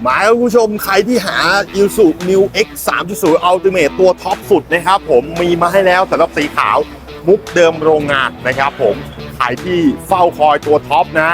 หมายคุณผู้ชมใครที่หา i s u New X 3.0 Ultimate ตัวท็อปสุดนะครับผมมีมาให้แล้วสำหรับสีขาวมุกเดิมโรงงานนะครับผมใครที่เฝ้าคอยตัวท็อปนะ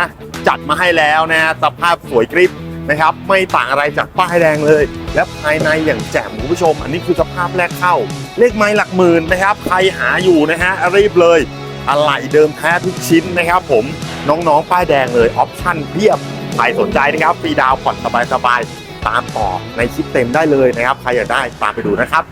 จัดมาให้แล้วนะสภาพสวยกริบนะครับ ไม่ต่างอะไรจากป้ายแดงเลย และภายในอย่างแจ่มคุณผู้ชม อันนี้คือสภาพแรกเข้า เลขไม้หลักหมื่นนะครับ ใครหาอยู่นะฮะรีบเลยอะไหล่เดิมแท้ทุกชิ้นนะครับ ผมน้องๆป้ายแดงเลยออปชั่นเพียบ ใครสนใจนะครับฟรีดาวน์ผ่อนสบายๆตามต่อในคลิปเต็มได้เลยนะครับ ใครอยากได้ตามไปดูนะครับ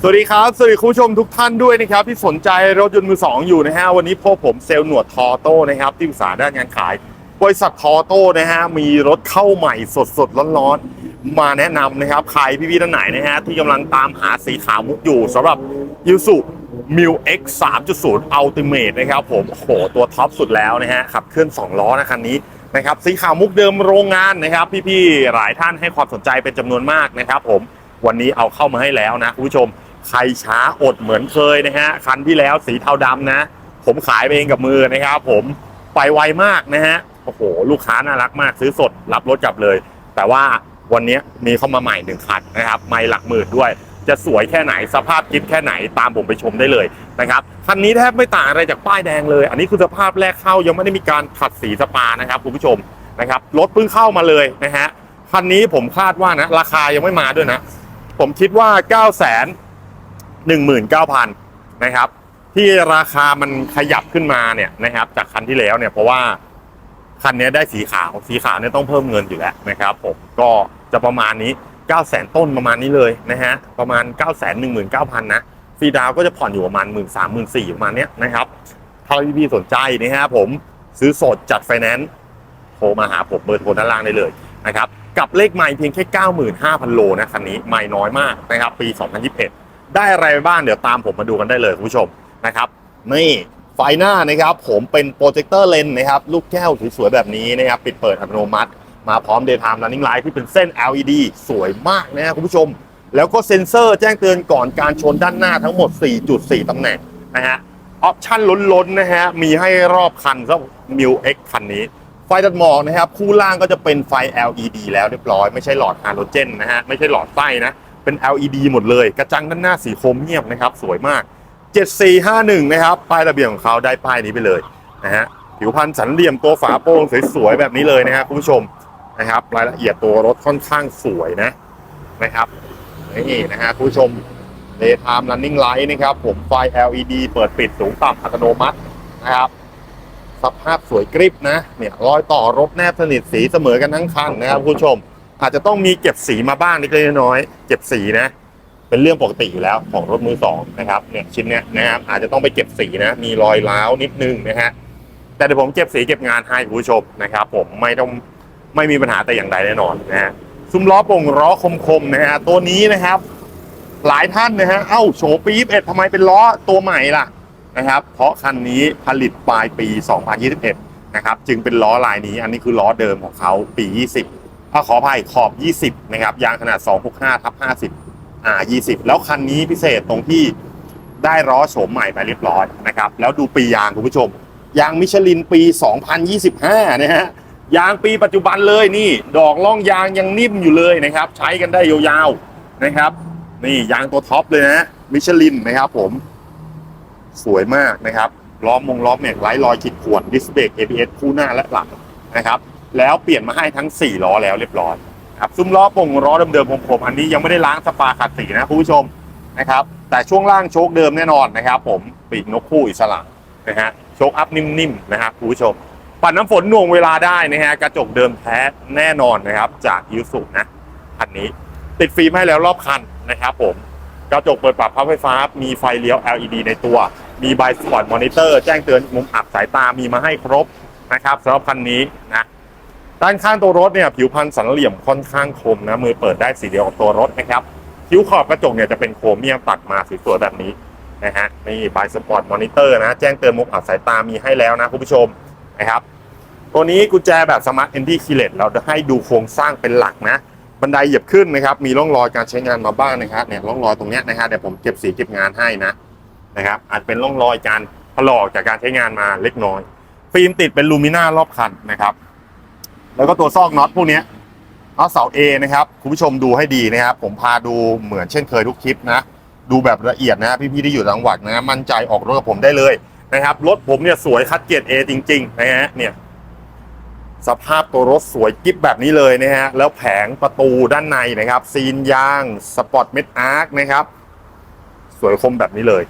สวัสดีครับ สวัสดีคุณผู้ชมทุกท่านด้วยนะครับ ที่สนใจรถยนต์มือสองอยู่นะฮะวันนี้พวกผมเซลล์หนวดทอโต้นะครับ ที่ปรึกษาด้านงานขาย บริษัททอโต้นะฮะมีรถเข้าใหม่สดๆร้อนๆ มาแนะนำนะครับ ใครพี่ๆท่านไหนนะฮะที่กำลังตามหาสีขาวมุกอยู่สำหรับยูสุมิว X 3.0 Ultimate นะครับผมโอ้โหตัวท็อปสุดแล้วนะฮะขับเคลื่อน 2 ล้อนะคันนี้นะครับสีขาวมุกเดิมโรงงานนะครับ พี่ๆหลายท่านให้ความสนใจเป็นจำนวนมากนะครับผมวันนี้เอาเข้ามาให้แล้วนะคุณผู้ชมใครช้าอดเหมือนเคยนะฮะคันที่แล้วสีเทาดำนะ ผมขายเองกับมือนะครับ ผมไปไวมากนะฮะโอ้โหลูกค้าน่ารักมากซื้อสดรับรถกลับเลย แต่ว่า วันนี้มีเข้ามาใหม่หนึ่งคันนะครับไม่หลักหมื่นด้วย จะสวยแค่ไหนสภาพกิ๊บแค่ไหนตามผมไปชมได้เลยนะครับคันนี้แทบไม่ต่างอะไรจากป้ายแดงเลย อันนี้คือสภาพแรกเข้ายังไม่ได้มีการขัดสีสปานะครับคุณผู้ชมนะครับรถเพิ่งเข้ามาเลยนะฮะคันนี้ผมคาดว่านะราคายังไม่มาด้วยนะ ผมคิดว่า 9 19,000นะครับที่ราคามันขยับขึ้นมาเนี่ยนะครับจากคันที่แล้วเนี่ยเพราะว่า คันนี้ได้สีขาว สีขาวเนี่ยต้องเพิ่มเงินอยู่แล้วนะครับผมก็จะประมาณนี้ 9 0 0 0 0ต้นประมาณนี้เลยนะฮะประมาณ 9 1 9 0 0 0นะฟรีดาวก็จะผ่อนอยู่ประมาณ 1 3 0 0 0 1 4ประมาณเนี้ยนะครับถ้าพี่ๆสนใจนะฮะผมซื้อสดจัดไฟแนนซ์โทรมาหาผมเบอร์โทรด้านล่างได้เลยนะครับกับเลขไมล์เพียงแค่ 95,000 โลนะคันนี้ไม่น้อยมากนะครับปี 2021 ได้อะไรบ้างเดี๋ยวตามผมมาดูกันได้เลยคุณผู้ชมนะครับนี่ ไฟหน้านะครับผมเป็นโปรเจคเตอร์เลนส์นะครับลูกแก้วสวยๆแบบนี้นะครับปิดเปิดอัตโนมัติ มาพร้อม Daytime Running Light ที่เป็นเส้น LED สวยมากนะครับคุณผู้ชม แล้วก็เซ็นเซอร์แจ้งเตือนก่อนการชนด้านหน้าทั้งหมด 4.4 ตำแหน่งนะฮะออปชั่นล้นๆนะฮะมีให้รอบคันสำหรับ Mu X คันนี้ ไฟตัดหมอกนะครับคู่ล่างก็จะเป็นไฟ LED แล้วเรียบร้อยไม่ใช่หลอดฮาโลเจนนะฮะไม่ใช่หลอดไฟนะเป็น LED หมดเลย กระจังด้านหน้าสีโครเมียมนะครับสวยมาก 7451 นะครับป้ายระเบียงของเขาได้ป้ายนี้ไปเลยนะฮะผิวพันธ์สันเหลี่ยมตัวฝาโป่งสวยๆแบบนี้เลยนะครับคุณผู้ชมนะครับ รายละเอียดตัวรถค่อนข้างสวยนะนะครับนี่นะฮะคุณผู้ชม Daytime Running Light นะครับ ผมไฟ LED เปิดปิดสูงต่ำอัตโนมัตินะครับสภาพสวยกริบนะเนี่ยรอยต่อรถแนบสนิทสีเสมอกันทั้งคันนะครับคุณผู้ชม อาจจะต้องมีเก็บสีมาบ้างเล็กๆน้อยๆเก็บสีนะ เป็นเรื่องปกติอยู่แล้วของรถมือสองนะครับเนี่ยชิ้นเนี้ยนะครับอาจจะต้องไปเก็บสีนะ มีรอยร้าวนิดนึงนะฮะแต่เดี๋ยวผมเก็บสีเก็บงานให้คุณผู้ชมนะครับ ผมไม่ต้องไม่มีปัญหาแต่อย่างใดแน่นอนนะฮะซุ้มล้อโป่งล้อคมๆนะฮะตัวนี้นะครับ หลายท่านนะฮะเอ้าโฉปี๊บเอ็ดทำไมเป็นล้อตัวใหม่ล่ะนะครับ เพราะคันนี้ผลิตปลายปี 2021 นะครับ จึงเป็นล้อลายนี้ อันนี้คือล้อเดิมของเขาปี 20ถ้าขออภัยขอบ 20 นะครับ ยางขนาด 265ทับ50 อ่า20 แล้วคันนี้พิเศษตรงที่ได้ล้อโฉมใหม่ไปเรียบร้อยนะครับ แล้วดูปียางคุณผู้ชม ยางมิชลินปี 2025 นะฮะ ยางปีปัจจุบันเลยนี่ ดอกล่องยางยังนิ่มอยู่เลยนะครับ ใช้กันได้ยาวๆนะครับ นี่ยางตัวท็อปเลยนะมิชลินนะครับผม สวยมากนะครับ ล้อมงล้อมแม็กไร้รอยขีดข่วนดิสเบรก ABS คู่หน้าและหลังนะครับ แล้วเปลี่ยนมาให้ทั้ง 4 ล้อแล้วเรียบร้อย ครับซุ้มล้อป่งล้อเดิมๆของผมอันนี้ยังไม่ได้ล้างสปาขัดสีนะคุณผู้ชมนะครับ แต่ช่วงล่างโชคเดิมแน่นอนนะครับ ผมปีกนกคู่อิสระนะฮะโชคอัพนิ่มๆนะครับคุณผู้ชม ปัดน้ำฝนหน่วงเวลาได้นะฮะกระจกเดิมแท้แน่นอนนะครับ จากยูสุนะคันนี้ติดฟิล์มให้แล้วรอบคันนะครับผมกระจกเปิดปรับพับไฟฟ้า มีไฟเลี้ยว LED ในตัว มีไบสปอร์ตมอนิเตอร์แจ้งเตือนมุมอับสายตามีมาให้ครบนะครับสำหรับคันนี้นะ ด้านข้างตัวรถเนี่ยผิวพันธ์สันเหลี่ยมค่อนข้างคมนะมือเปิดได้สีเดียวกับตัวรถนะครับคิ้วขอบกระจกเนี่ยจะเป็นโครเมียมตัดมาสวยๆแบบนี้นะฮะนี่ไบสปอร์ตมอนิเตอร์นะแจ้งเตือนมุมอับสายตามีให้แล้วนะคุณผู้ชมนะครับตัวนี้กุญแจแบบสมาร์ทเอนดี้คีเลตเราจะให้ดูโครงสร้างเป็นหลักนะบันไดเหยียบขึ้นนะครับมีร่องรอยการใช้งานมาบ้างนะครับเนี่ยร่องรอยตรงเนี้ยนะฮะเดี๋ยวผมเก็บสีเก็บงานให้นะนะครับอาจเป็นร่องรอยการถลอกจากการใช้งานมาเล็กน้อย ฟิล์มติดเป็นลูมิน่ารอบคันนะครับ แล้วก็ตัวซอกน็อตพวกนี้น็อตเสา A นะครับคุณผู้ชมดูให้ดีนะครับผมพาดูเหมือนเช่นเคยทุกคลิปนะ ดูแบบละเอียดนะพี่ๆที่อยู่ต่างจังหวัดนะมั่นใจออกรถกับผมได้เลยนะครับรถผมเนี่ยสวยคัดเกรด A จริงๆนะฮะเนี่ยสภาพตัวรถสวยกิ๊บแบบนี้เลยนะฮะแล้วแผงประตูด้านในนะครับ ซีนยางสปอร์ตเม็ดอาร์คนะครับสวยคมแบบนี้เลย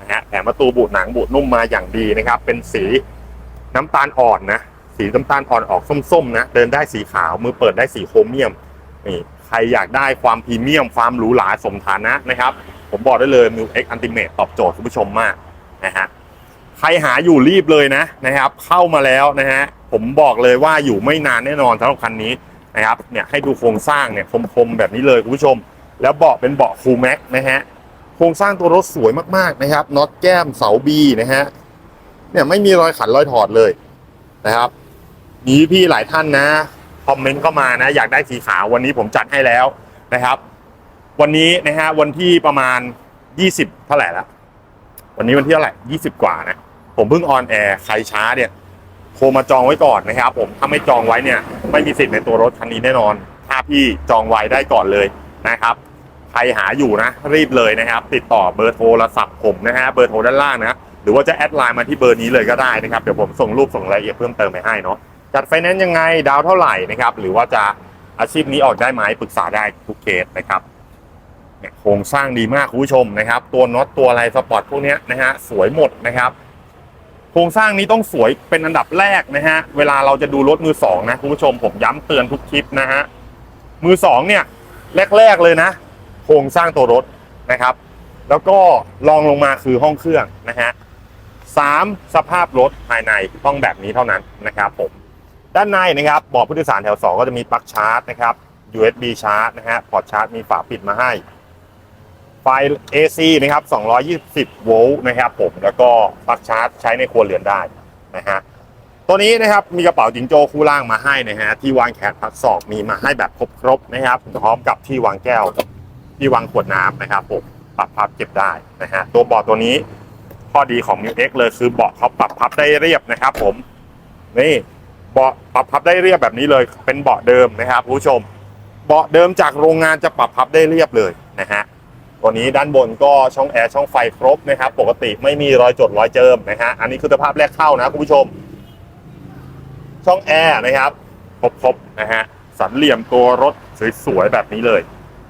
นะฮะแผงประตูบูดหนังบูดนุ่มมาอย่างดีนะครับ เป็นสีน้ำตาลอ่อนนะ สีน้ำตาลอ่อนออกส้มๆนะเดินได้สีขาวมือเปิดได้สีโครเมียมนี่ใครอยากได้ความพรีเมียม ความหรูหราสมฐานะนะครับ ผมบอกได้เลย m ิ X Ultimate ตอบโจทย์คุณผู้ชมมากนะฮะใครหาอยู่รีบเลยนะนะครับ เข้ามาแล้วนะฮะผมบอกเลยว่าอยู่ไม่นานแน่นอนสำหรับคันนี้นะครับเนี่ยให้ดูโครงสร้างเนี่ยคมๆแบบนี้เลยคุณผู้ชม แล้วเบาะเป็นเบาะคูแม็กนะฮะโครงสร้างตัวรถสวยมากๆนะครับน็อตแก้มเสาบีนะฮะเนี่ยไม่มีรอยขันรอยถอดเลยนะครับ มีพี่หลายท่านนะคอมเมนต์เข้ามานะ อยากได้สีขาววันนี้ผมจัดให้แล้วนะครับ วันนี้นะฮะวันที่ประมาณ 20 เท่าไหร่ละวันนี้วันที่เท่าไหร่ยี่สิบกว่านะ ผมเพิ่งออนแอร์ใครช้าเนี่ยโทรมาจองไว้ก่อนนะครับ ผมถ้าไม่จองไว้เนี่ย ไม่มีสิทธิ์ในตัวรถคันนี้แน่นอน ถ้าพี่จองไว้ได้ก่อนเลยนะครับใครหาอยู่นะ รีบเลยนะครับ ติดต่อเบอร์โทรศัพท์ผมนะฮะเบอร์โทรด้านล่างนะหรือว่าจะแอดไลน์มาที่เบอร์นี้เลยก็ได้นะครับ เดี๋ยวผมส่งรูปส่งรายละเอียดเพิ่มเติมไปให้เนาะ จัดไฟแนนซ์ยังไงดาวเท่าไหร่นะครับ หรือว่าจะอาชีพนี้ออกได้ไหมปรึกษาได้ทุกเคสนะครับโครงสร้างดีมากคุณผู้ชมนะครับ ตัวน็อตตัวอะไรสปอร์ตพวกนี้นะฮะสวยหมดนะครับโครงสร้างนี้ต้องสวยเป็นอันดับแรกนะฮะเวลาเราจะดูรถมือสองนะคุณผู้ชมผมย้ำเตือนทุกคลิปนะฮะมือสองเนี่ยแรก ๆเลยนะ โครงสร้างตัวรถนะครับ แล้วก็ลองลงมาคือห้องเครื่องนะฮะสามสภาพรถภายในต้องแบบนี้เท่านั้นนะครับผม ด้านในนะครับเบอกผู้โดยสารแถว 2 ก็จะมีปลั๊กชาร์จนะครับ USB ชาร์จนะฮะพอร์ตชาร์จมีฝาปิดมาให้ ไฟ AC นะครับ 220 โวลต์นะครับผมแล้วก็ปลั๊กชาร์จใช้ในครัวเรือนได้นะฮะตัวนี้นะครับมีกระเป๋าจิงโจ้คู่ล่างมาให้นะฮะที่วางแขนพักศอกมีมาให้แบบครบๆนะครับพร้อมกับที่วางแก้ว ที่วางขวดน้ำนะครับผมปรับพับเก็บได้นะฮะตัวเบาะตัวนี้ข้อดีของ m ิ X เลยคือเบาะเขาปรับพับได้เรียบนะครับ ผมนี่ เบาะปรับพับได้เรียบแบบนี้เลย เป็นเบาะเดิมนะครับผู้ชม เบาะเดิมจากโรงงานจะปรับพับได้เรียบเลยนะฮะตัวนี้ด้านบนก็ช่องแอร์ช่องไฟครบนะครับ ปกติไม่มีรอยจดรอยเจิมนะฮะอันนี้คือสภาพแรกเข้านะคุณผู้ชม ช่องแอร์นะครับครบๆนะฮะสันเหลี่ยมตัวรถสวยๆแบบนี้เลย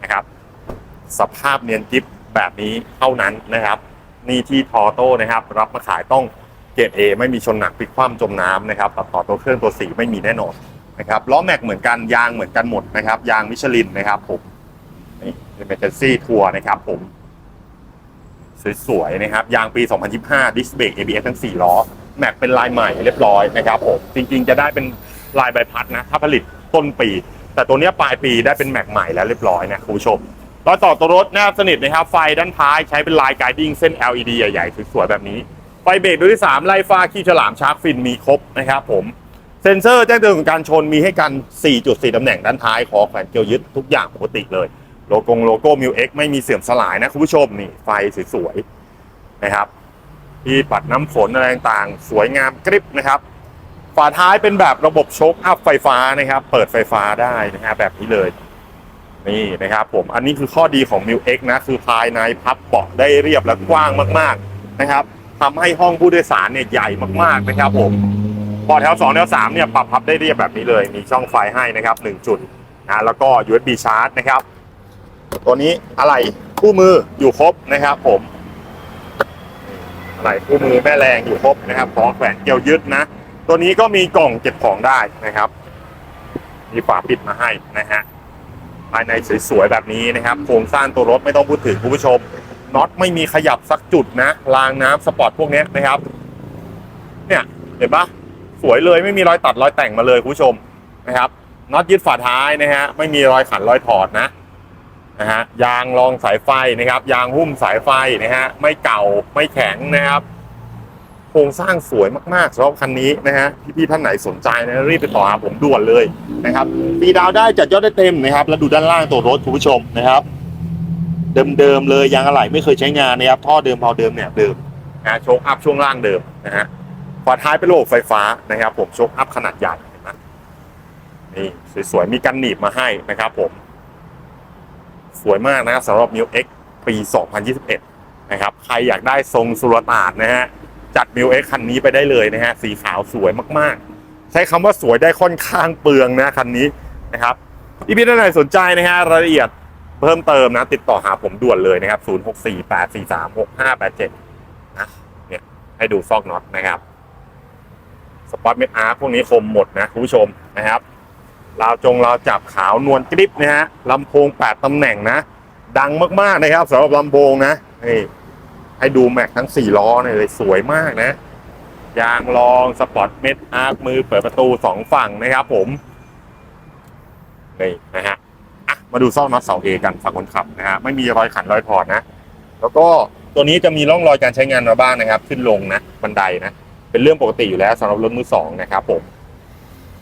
นะครับ สภาพเนียนกิฟแบบนี้เท่านั้นนะครับ นี่ที่ทอโต้นะครับ รับมาขายต้อง รดเอไม่มีชนหนักพลิกคว่ำจมน้ำนะครับตัดต่อตัวเครื่องตัวสีไม่มีแน่นอนนะครับล้อแม็กเหมือนกันยางเหมือนกันหมดนะครับ ยางมิชลินนะครับผมนี่เป็นเมนซี่ทัวร์นะครับผมสวยๆนะครับยางปี 2025 ดิสเบรก ABS ทั้ง 4 ล้อ แม็กเป็นลายใหม่เรียบร้อยนะครับผมจริงๆ จะได้เป็นลายใบพัดนะ ถ้าผลิตต้นปี แต่ตัวเนี้ยปลายปีได้เป็นแม็กใหม่แล้วเรียบร้อยนะคุณผู้ชมรอยต่อตัวรถแนบสนิทนะครับ ไฟด้านท้ายใช้เป็นลายไกดิ้งเส้น LED ใหญ่ๆสวยๆแบบนี้ ไฟเบรกดวงที่ 3 ไล่ฟ้าขี้ฉลามชาร์กฟินมีครบนะครับผม เซ็นเซอร์แจ้งเตือนของการชนมีให้กัน 4.4 ตำแหน่งด้านท้ายคอแขวนเกลียวยึดทุกอย่างปกติเลย โลโก้โลโก้มิวเอ็กไม่มีเสื่อมสลายนะคุณผู้ชมนี่ไฟสวยๆนะครับที่ปัดน้ำฝนอะไรต่างๆ สวยงามกริบนะครับ ฝาท้ายเป็นแบบระบบโชคอัพไฟฟ้านะครับ เปิดไฟฟ้าได้นะฮะแบบนี้เลย นี่นะครับผมอันนี้คือข้อดีของ m ิ X นะ คือภายในพับเบาะได้เรียบและกว้างมาก ๆนะครับ ทำให้ห้องผู้โดยสารเนี่ยใหญ่มากๆนะครับผมเบาะแถว2แถว3เนี่ยปรับพับได้เรียบแบบนี้เลย มีช่องไฟให้นะครับ1จุดนะแล้วก็ USB ชาร์จนะครับ ตัวนี้อะไรคู่มืออยู่ครบนะครับผมอะไรคู่มือแม่แรงอยู่ครบนะครับพร้อมแขวนเกลียวยึดนะ ตัวนี้ก็มีกล่องเก็บของได้นะครับ มีฝาปิดมาให้นะฮะภายในสวยๆแบบนี้นะครับ โครงสร้างตัวรถไม่ต้องพูดถึงคุณผู้ชม น็อตไม่มีขยับสักจุดนะรางน้ำสปอร์ตพวกนี้นะครับ เนี่ยเห็นปะสวยเลยไม่มีรอยตัดรอยแต่งมาเลยคุณผู้ชมนะครับน็อตยึดฝาท้ายนะฮะไม่มีรอยขันรอยถอดนะนะฮะยางรองสายไฟนะครับ ยางหุ้มสายไฟนะฮะไม่เก่าไม่แข็งนะครับโครงสร้างสวยมากๆสำหรับคันนี้นะฮะพี่ๆท่านไหนสนใจนะรีบไปต่อหาผมด่วนเลยนะครับปีดาวได้จัดยอดได้เต็มนะครับ แล้วดูด้านล่างตัวรถคุณผู้ชมนะครับ เดิมๆเลยยางอะไหล่ไม่เคยใช้งานนะครับท่อเดิมเผาเดิมเนี่ยเดิมนะโชคอัพช่วงล่างเดิมนะฮะฝาท้ายเป็นระบบไฟฟ้านะครับผมโชคอัพขนาดใหญ่เห็นไหมนี่สวยๆมีกันหนีบมาให้นะครับผม สวยมากนะสำหรับ m ิ X ปี 2021 นะครับ ใครอยากได้ทรงสุรต่านนะฮะจัด m ิ X คันนี้ไปได้เลยนะฮะสีขาวสวยมากๆ ใช้คำว่าสวยได้ค่อนข้างเปลืองนะคันนี้นะครับที่พี่ท่านไหนสนใจนะฮะรายละเอียด เพิ่มเติมนะ ติดต่อหาผมด่วนเลยนะครับ 0648436587 นะ เนี่ยให้ดูซอกน็อตนะครับ สปอตเมทอาร์พวกนี้คมหมดนะคุณผู้ชมนะครับราวจงราวจับขาวนวลกริบนะฮะลำโพง 8ตำแหน่งนะ ดังมากๆนะครับสำหรับลำโพงนะนี่ให้ดูแม็กทั้ง 4 ล้อเนี่ยเลยสวยมากนะยางรองสปอตเมทอาร์มือเปิดประตู 2 ฝั่งนะครับผม นี่นะฮะ มาดูซอกน็อตเสาเอกันฝั่งคนขับนะฮะไม่มีรอยขันรอยถอดนะ แล้วก็ตัวนี้จะมีร่องรอยการใช้งานมาบ้างนะครับ ขึ้นลงนะบันไดนะเป็นเรื่องปกติอยู่แล้วสำหรับรถมือสองนะครับผม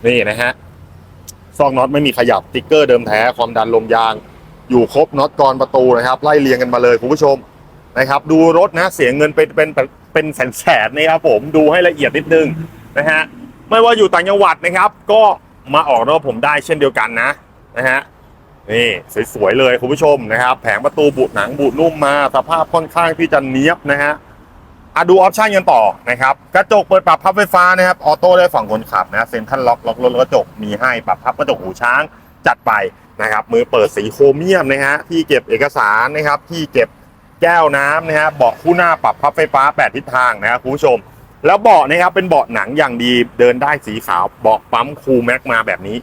นี่นะฮะซอกน็อตไม่มีขยับติ๊กเกอร์เดิมแท้ความดันลมยาง อยู่ครบน็อตกรอนประตูนะครับ ไล่เรียงกันมาเลยคุณผู้ชมนะครับ ดูรถนะเสียเงินเป็นเป็นเป็นแสนแสนๆนะครับผมดูให้ละเอียดนิดนึงนะฮะไม่ว่าอยู่ต่างจังหวัดนะครับ ก็มาออกรถผมได้เช่นเดียวกันนะนะฮะ นี่สวยๆเลยคุณผู้ชมนะครับ แผงประตูบุหนังบุนุ่มมาสภาพค่อนข้างที่จะเนี้ยบนะฮะอะดูออปชันกันต่อนะครับ กระจกเปิดปรับพับไฟฟ้านะครับออโต้ได้ฝั่งคนขับนะเซ็นทรัลล็อกล็อกรถกระจกมีให้ปรับพับกระจกหูช้างจัดไปนะครับ มือเปิดสีโครเมียมนะฮะที่เก็บเอกสารนะครับที่เก็บแก้วน้ำนะฮะเบาะคู่หน้าปรับพับไฟฟ้า 8 ทิศทางนะครับคุณผู้ชม แล้วเบาะนะครับเป็นเบาะหนังอย่างดีเดินได้สีขาวเบาะปั๊มคูลแม็กมาแบบนี้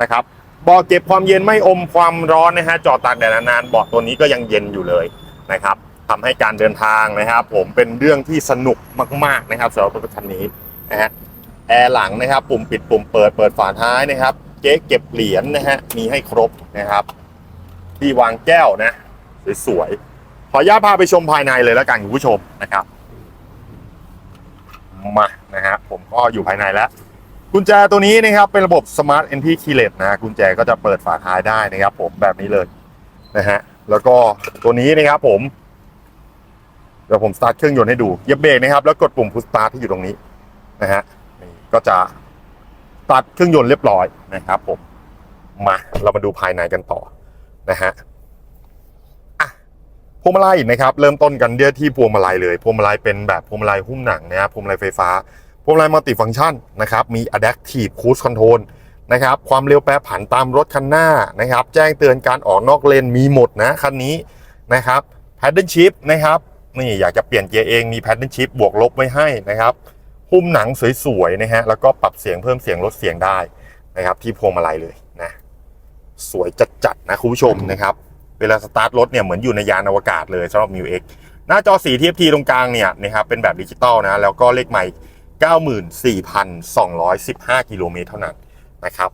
นะครับ เบาะเก็บความเย็นไม่อมความร้อนนะฮะจอดตากแดดนานๆเบาะตัวนี้ก็ยังเย็นอยู่เลยนะครับทำให้การเดินทางนะครับ ผมเป็นเรื่องที่สนุกมากๆนะครับสำหรับรถคันนี้นะฮะแอร์หลังนะครับปุ่มปิดปุ่มเปิดเปิดฝาท้ายนะครับเก๊เก็บเหรียญนะฮะมีให้ครบนะครับ ที่วางแก้วนะสวยๆขออนุญาตพาไปชมภายในเลยแล้วกันคุณผู้ชมนะครับมานะฮะผมก็อยู่ภายในแล้ว กุญแจตัวนี้นะครับเป็นระบบ Smart Entry Keyless นะกุญแจก็จะเปิดฝาท้ายได้นะครับ ผมแบบนี้เลยนะฮะแล้วก็ตัวนี้นะครับ ผมเดี๋ยวผมสตาร์ทเครื่องยนต์ให้ดูเหยียบเบรกนะครับ แล้วกดปุ่มพุชสตาร์ทที่อยู่ตรงนี้นะฮะนี่ก็จะสตาร์ทเครื่องยนต์เรียบร้อยนะครับ ผมมาเรามาดูภายในกันต่อนะฮะพวงมาลัยนะครับ เริ่มต้นกันเดียวที่พวงมาลัยเลยพวงมาลัยเป็นแบบพวงมาลัยหุ้มหนังนะครับพวงมาลัยไฟฟ้า พวงมาลัยมัลติฟังก์ชันนะครับ มี Adaptive Cruise Control นะครับ ความเร็วแปรผันตามรถคันหน้านะครับ แจ้งเตือนการออกนอกเลนมีหมดนะคันนี้นะครับ Paddle Shift นะครับ นี่อยากจะเปลี่ยนเกียร์เองมี Paddle Shift บวกลบไว้ให้นะครับ หุ้มหนังสวยๆนะฮะ แล้วก็ปรับเสียงเพิ่มเสียงลดเสียงได้นะครับ ที่พวงมาลัยเลยนะ สวยจัดๆนะคุณผู้ชมนะครับ เวลาสตาร์ทรถเนี่ยเหมือนอยู่ในยานอวกาศเลยสำหรับ m ิ X หน้าจอสี TFT ตรงกลางเนี่ยนะครับเป็นแบบดิจิตอลนะแล้วก็เลขใหม่ 94,215 กิโลเมตรเท่านั้นนะครับ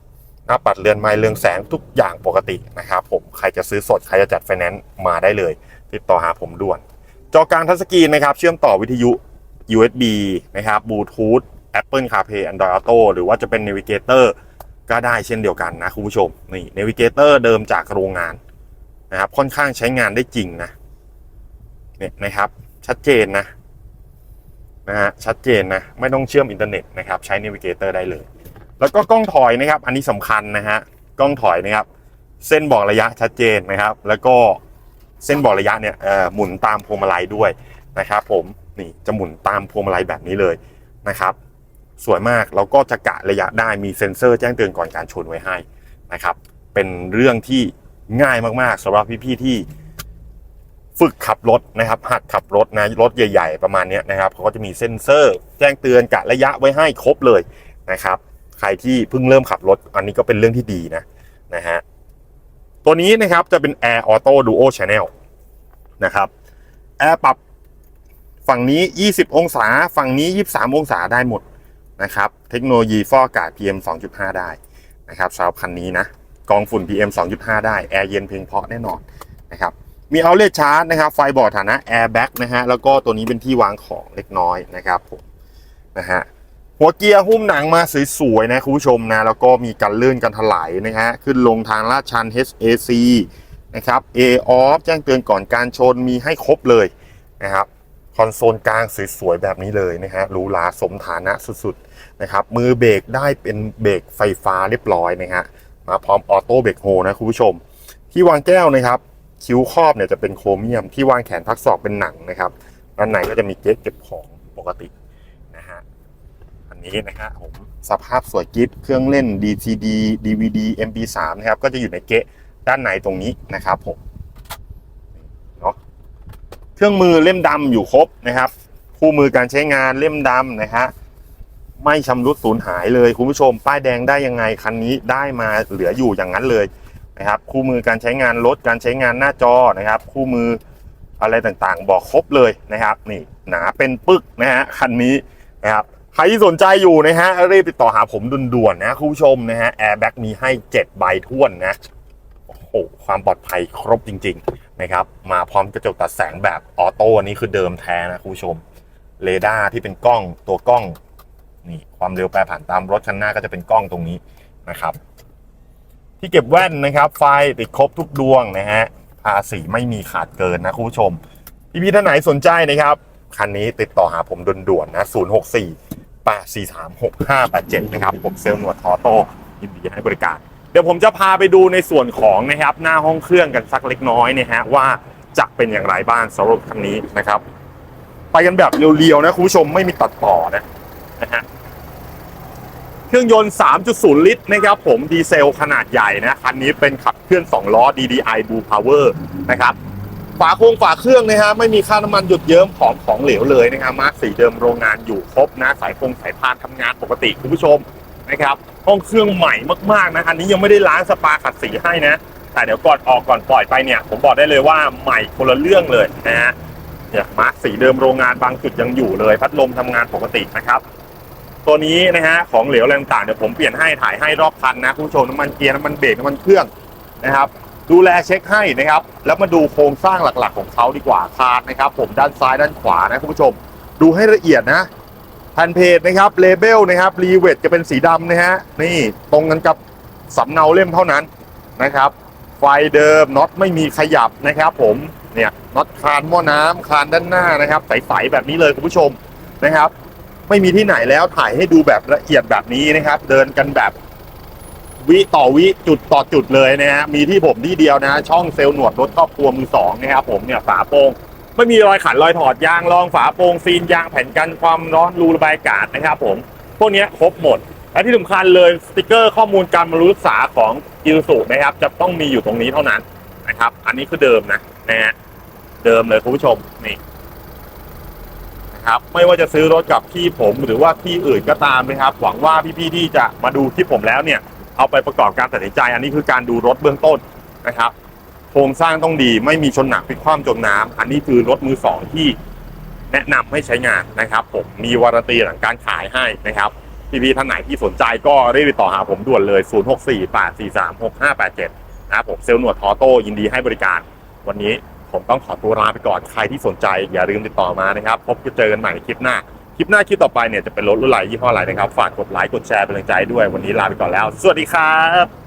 หน้าปัดเรือนไม้เรืองแสงทุกอย่างปกตินะครับผมใครจะซื้อสดใครจะจัดไฟแนนซ์มาได้เลย ติดต่อหาผมด่วน จอกลางทัชสกรีนนะครับ เชื่อมต่อวิทยุ USB นะครับบลูทูธ Apple CarPlay Android Auto หรือว่าจะเป็น Navigator ก็ได้เช่นเดียวกันนะคุณผู้ชม นี่ Navigator เดิมจากโรงงานนะครับค่อนข้างใช้งานได้จริงนะเนี่ยนะครับชัดเจนนะ นะฮะชัดเจนนะไม่ต้องเชื่อมอินเทอร์เน็ตนะครับใช้ Navigator ได้เลย แล้วก็กล้องถอยนะครับ อันนี้สำคัญนะฮะกล้องถอยนะครับ เส้นบอกระยะชัดเจนนะครับ แล้วก็เส้นบอกระยะเนี่ยหมุนตามพวงมาลัยด้วยนะครับ ผมนี่จะหมุนตามพวงมาลัยแบบนี้เลยนะครับ สวยมากแล้วก็จะกะระยะได้มีเซ็นเซอร์แจ้งเตือนก่อนการชนไว้ให้นะครับ เป็นเรื่องที่ง่ายมากๆสำหรับพี่ๆที่ ฝึกขับรถนะครับ หัดขับรถนะรถใหญ่ ๆ ประมาณนี้นะครับเขาก็จะมีเซ็นเซอร์ แจ้งเตือนกะระยะไว้ให้ครบเลยนะครับ ใครที่เพิ่งเริ่มขับรถ อันนี้ก็เป็นเรื่องที่ดีนะนะฮะตัวนี้นะครับจะเป็น Air Auto Duo Channel นะครับแอร์ปรับฝั่งนี้ 20 องศา ฝั่งนี้ 23 องศาได้หมดนะครับ เทคโนโลยีฟอกอากาศ PM 2.5 ได้นะครับสำหรับคันนี้นะ กองฝุ่น PM 2.5 ได้ แอร์เย็นเพียงเพาะแน่นอนนะครับ มีเอาเล t ชาร์จนะครับ ไฟบอร์ดฐานะแอร์แบ็กนะฮะ แล้วก็ตัวนี้เป็นที่วางของเล็กน้อยนะครับผมนะฮะหัวเกียร์หุ้มหนังมาสวยๆนะคุณผู้ชมนะ แล้วก็มีกันลื่นกันถลายนะฮะ ขึ้นลงทางลาดชัน HAC นะครับ A off แจ้งเตือนก่อนการชนมีให้ครบเลยนะครับคอนโซลกลางสวยๆแบบนี้เลยนะฮะหรูหราสมฐานะสุดๆนะครับมือเบรกได้เป็นเบรกไฟฟ้าเรียบร้อยนะฮะมาพร้อมออโต้เบรกโฮนะคุณผู้ชม ที่วางแก้วนะครับ คิ้วครอบเนี่ยจะเป็นโครเมียมที่วางแขนพักศอกเป็นหนังนะครับด้านในก็จะมีเก๊กเก็บของปกตินะฮะอันนี้นะฮะผมสภาพสวยกิฟเครื่องเล่น DCD DVD MP3 นะครับ ก็จะอยู่ในเก๊ะด้านในตรงนี้นะครับผมเนาะเครื่องมือเล่มดำอยู่ครบนะครับ คู่มือการใช้งานเล่มดำนะฮะไม่ชำรุดสูญหายเลยคุณผู้ชม ป้ายแดงได้ยังไงคันนี้ได้มาเหลืออยู่อย่างนั้นเลย นะครับ คู่มือการใช้งานรถการใช้งานหน้าจอนะครับ คู่มืออะไรต่างๆ บอกครบเลยนะครับ นี่หนาเป็นปึกนะฮะคันนี้นะครับใครที่สนใจอยู่นะฮะรีบติดต่อหาผมด่วนๆนะคุณผู้ชมนะฮะแอร์แบ็กมีให้7ใบท้วนนะโอ้โหความปลอดภัยครบจริง ๆ นะครับ มาพร้อมกระจกตัดแสงแบบออโต้อนนี้คือเดิมแท้นะคุณผู้ชมเรดาร์ที่เป็นกล้องตัวกล้องนี่ความเร็วแปรผันตามรถคันหน้าก็จะเป็นกล้องตรงนี้นะครับ ที่เก็บแว่นนะครับ ไฟติดครบทุกดวงนะฮะภาษีไม่มีขาดเกินนะคุณผู้ชม พี่พี่ๆท่านไหนสนใจนะครับ คันนี้ติดต่อหาผมด่วนๆนะ 064 843 6587 นะครับ ผมเซลล์หนวดทอโต้ยินดีให้บริการ เดี๋ยวผมจะพาไปดูในส่วนของนะครับ หน้าห้องเครื่องกันสักเล็กน้อยนะฮะว่าจะเป็นอย่างไรบ้างสำหรับคันนี้นะครับ ไปกันแบบเรียวๆนะคุณผู้ชมไม่มีตัดต่อนะนะฮะเครื่องยนต์ 3.0 ลิตร นะครับผมดีเซลขนาดใหญ่นะคันนี้เป็นขับเคลื่อน 2 ล้อ DDI Blue Power นะครับฝาโครงฝาเครื่องนะฮะไม่มีค่าน้ำมันหยุดเยิ้มของของเหลวเลยนะครับมาร์กสีเดิมโรงงานอยู่ครบนะสายพงสายพานทำงานปกติคุณผู้ชมนะครับห้องเครื่องใหม่มากๆนะอันนี้ยังไม่ได้ล้างสปาขัดสีให้นะ แต่เดี๋ยวก่อนออกก่อนปล่อยไปเนี่ย ผมบอกได้เลยว่าใหม่คนละเรื่องเลยนะฮะเนี่ยมาร์กสีเดิมโรงงานบางจุดยังอยู่เลย พัดลมทำงานปกตินะครับ ตัวนี้นะฮะของเหลวอะไรต่างๆเดี๋ยวผมเปลี่ยนให้ถ่ายให้รอบคันนะคุณผู้ชมน้ำมันเกียร์น้ำมันเบรกน้ำมันเครื่องนะครับ ดูแลเช็คให้นะครับ แล้วมาดูโครงสร้างหลักๆของเขาดีกว่าคานนะครับ ผมด้านซ้ายด้านขวานะคุณผู้ชม ดูให้ละเอียดนะแผ่นเพจนะครับเลเบลนะครับรีเวทจะเป็นสีดำนะฮะนี่ตรงกันกับสำเนาเล่มเท่านั้นนะครับ ไฟเดิมน็อตไม่มีขยับนะครับ ผมเนี่ยน็อตคานหม้อน้ำคานด้านหน้านะครับใสๆแบบนี้เลยคุณผู้ชมนะครับ ไม่มีที่ไหนแล้วถ่ายให้ดูแบบละเอียดแบบนี้นะครับ เดินกันแบบวิต่อวิจุดต่อจุดเลยนะฮะมีที่ผมที่เดียวนะ ช่องเซลล์หนวดรถครอบครัวมือสองนะครับผมเนี่ยฝาโปร่งไม่มีรอยขันรอยถอดยางรองฝาโปร่งซีนยางแผ่นกันความร้อนรูระบายอากาศนะครับ ผม พวกนี้ครบหมดและที่สำคัญเลยสติกเกอร์ข้อมูลการบรรลุรักษาของอิลสุนะครับ จะต้องมีอยู่ตรงนี้เท่านั้นนะครับ อันนี้คือเดิมนะนะฮะเดิมเลยคุณผู้ชมนี่ ครับไม่ว่าจะซื้อรถกับที่ผมหรือว่าที่อื่นก็ตามนะครับ หวังว่าพี่ๆที่จะมาดูที่ผมแล้วเนี่ยเอาไปประกอบการตัดสินใจ อันนี้คือการดูรถเบื้องต้นนะครับโครงสร้างต้องดีไม่มีชนหนักพลิกคว่ำจมน้ำอันนี้คือรถมือสองที่แนะนำให้ใช้งานนะครับ ผมมีวารันตีหลังการขายให้นะครับพี่ๆท่านไหนที่สนใจก็รีบติดต่อหาผมด่วนเลย 064 843 6587นะครับผมเซลล์หนวดทอโต้ยินดีให้บริการวันนี้ ผมต้องขอตัวลาไปก่อนใครที่สนใจอย่าลืมติดต่อมานะครับ พบกันเจอกันใหม่คลิปหน้า คลิปหน้าคลิปต่อไปเนี่ยจะเป็นรถรุ่นไหนยี่ห้ออะไรนะครับ ฝากกดไลค์กดแชร์เป็นกำลังใจด้วยวันนี้ลาไปก่อนแล้ว สวัสดีครับ